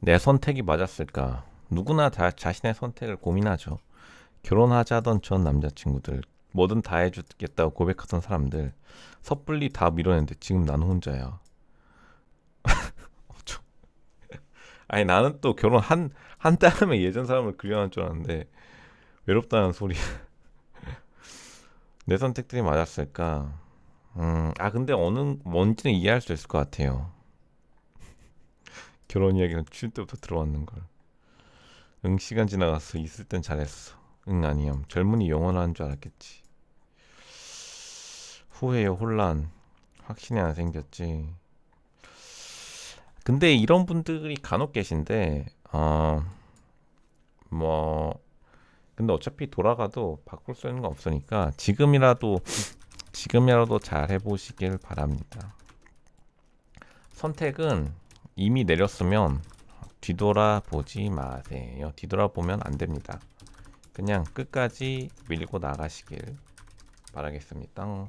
내 선택이 맞았을까? 누구나 다 자신의 선택을 고민하죠. 결혼하자던 전 남자친구들, 뭐든 다 해주겠다고 고백하던 사람들, 섣불리 다 밀어냈는데 지금 나는 혼자야. 아니 나는 또 결혼 한한달 하면 예전 사람을 그려놓을 줄 알았는데 외롭다는 소리. 내 선택들이 맞았을까? 음, 아 근데 어느 뭔지는 이해할 수 있을 것 같아요. 결혼 이야기는 칠 때부터 들어왔는 걸. 응 시간 지나갔어. 있을 땐 잘했어. 응 아니염. 젊은이 영원한 줄 알았겠지. 후회요 혼란. 확신이 안 생겼지. 근데 이런 분들이 간혹 계신데 어뭐 근데 어차피 돌아가도 바꿀 수 있는 건 없으니까 지금이라도 지금이라도 잘 해보시길 바랍니다. 선택은 이미 내렸으면 뒤돌아보지 마세요. 뒤돌아보면 안 됩니다. 그냥 끝까지 밀고 나가시길 바라겠습니다.